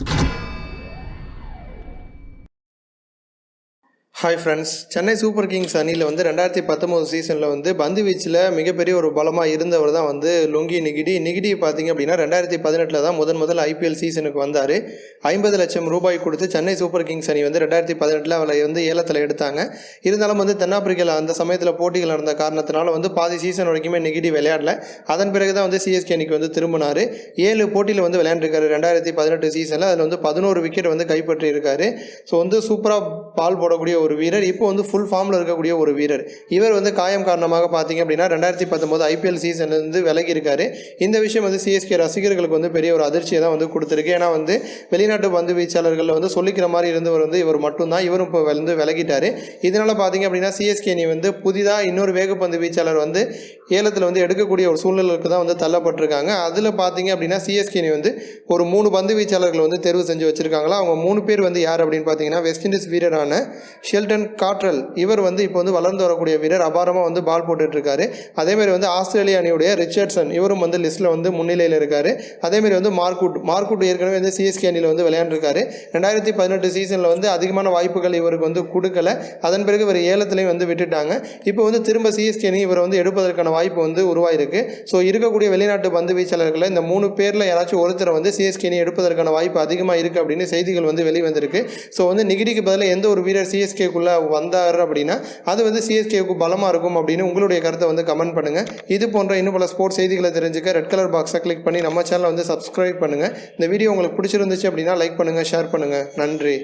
you hi friends Chennai super kings அணியில் வந்து ரெண்டாயிரத்தி பத்தொம்போது சீசனில் வந்து பந்து வீச்சில் மிகப்பெரிய ஒரு பலமாக இருந்தவர் தான் வந்து லுங்கி நிகிடி. நிகிடி பார்த்தீங்க அப்படின்னா ரெண்டாயிரத்தி பதினெட்டில் தான் முதன் முதல் ஐபிஎல் சீசனுக்கு வந்தார். ஐம்பது லட்சம் ரூபாய் கொடுத்து சென்னை சூப்பர் கிங்ஸ் அணி வந்து ரெண்டாயிரத்தி பதினெட்டில் அவளை வந்து ஏலத்தில் எடுத்தாங்க. இருந்தாலும் வந்து தென்னாப்பிரிக்காவில் அந்த சமயத்தில் போட்டிகள் நடந்த காரணத்தினால வந்து பாதி சீசன் வரைக்குமே நிகிடி விளையாடல. அதன் பிறகு தான் வந்து சிஎஸ்கே அணிக்கு வந்து திரும்பினார். ஏழு போட்டியில் வந்து விளையாண்டுருக்காரு ரெண்டாயிரத்தி பதினெட்டு சீசனில் அதில் வந்து பதினோரு விக்கெட் வந்து கைப்பற்றி இருக்காரு ஸோ வந்து சூப்பராக பால் போடக்கூடிய ஒரு வீரர் இப்போ வந்து ஃபுல் ஃபார்மில் இருக்கக்கூடிய ஒரு வீரர். இவர் வந்து காயம் காரணமாக பார்த்தீங்க அப்படின்னா ரெண்டாயிரத்தி பத்தொம்போது ஐபிஎல் சீசன்லேருந்து விலகி இருக்காரு இந்த விஷயம் வந்து சிஎஸ்கே ரசிகர்களுக்கு வந்து பெரிய ஒரு அதிர்ச்சியை தான் வந்து கொடுத்துருக்கு. ஏன்னா வந்து வெளிநாட்டு பந்து வீச்சாளர்களில் வந்து சொல்லிக்கிற மாதிரி இருந்தவர் வந்து இவர் மட்டும்தான். இவரும் இப்போ வந்து விலகிட்டார். இதனால் பார்த்தீங்க அப்படின்னா சிஎஸ்கே நீ வந்து புதிதாக இன்னொரு வேகப்பந்து வீச்சாளர் வந்து ஏலத்தில் வந்து எடுக்கக்கூடிய ஒரு சூழ்நிலைக்கு தான் வந்து தள்ளப்பட்டிருக்காங்க. அதில் பார்த்தீங்க அப்படின்னா சிஎஸ்கே நீ வந்து ஒரு மூணு பந்து வீச்சாளர்கள் வந்து தேர்வு செஞ்சு வச்சுருக்காங்களா? அவங்க மூணு பேர் வந்து யார் அப்படின்னு பார்த்தீங்கன்னா வெஸ்ட் இண்டீஸ் வீரரான ஷெல்டன் காட்ரல் இவர் வந்து இப்போ வந்து வளர்ந்து வரக்கூடிய வீரர். அபாரமாக வந்து பால் போட்டுட்ருக்காரு. அதேமாதிரி வந்து ஆஸ்திரேலிய அணியுடைய ரிச்சர்ட்சன் இவரும் வந்து லிஸ்ட்டில் வந்து முன்னிலையில் இருக்கார். அதேமாதிரி வந்து மார்க்குட் மார்க்குட் ஏற்கனவே வந்து சிஎஸ்கே அணியில் வந்து விளையாண்டுருக்காரு. ரெண்டாயிரத்தி பதினெட்டு சீசனில் வந்து அதிகமான வாய்ப்புகள் இவருக்கு வந்து கொடுக்கல. அதன் பிறகு இவர் ஏலத்திலையும் வந்து விட்டுட்டாங்க. இப்போ வந்து திரும்ப சிஎஸ்கே அணி இவரை வந்து எடுப்பதற்கான வாய்ப்பு வந்து உருவாயிருக்கு. ஸோ இருக்கக்கூடிய வெளிநாட்டு பந்து வீச்சாளர்களில் இந்த மூணு பேரில் யாராச்சும் ஒருத்தரை வந்து சிஎஸ்கே அணி எடுப்பதற்கான வாய்ப்பு அதிகமாக இருக்குது அப்படின்னு செய்திகள் வந்து வெளிவந்திருக்கு. ஸோ வந்து நிகிடிக்கு பதிலாக எந்த ஒரு வீரர் சிஎஸ்கே சிஎஸ்கேக்குள்ளே வந்தார் அப்படின்னா அது வந்து சிஎஸ்கேவுக்கு பலமாக இருக்கும் அப்படின்னு உங்களுடைய கருத்தை வந்து கமெண்ட் பண்ணுங்கள் இது போன்ற இன்னும் பல ஸ்போர்ட்ஸ் செய்திகளை தெரிஞ்சுக்க ரெட் கலர் பாக்ஸை கிளிக் பண்ணி நம்ம சேனலை வந்து சப்ஸ்கிரைப் பண்ணுங்கள் இந்த வீடியோ உங்களுக்கு பிடிச்சிருந்துச்சு அப்படின்னா லைக் பண்ணுங்கள் ஷேர் பண்ணுங்கள் நன்றி.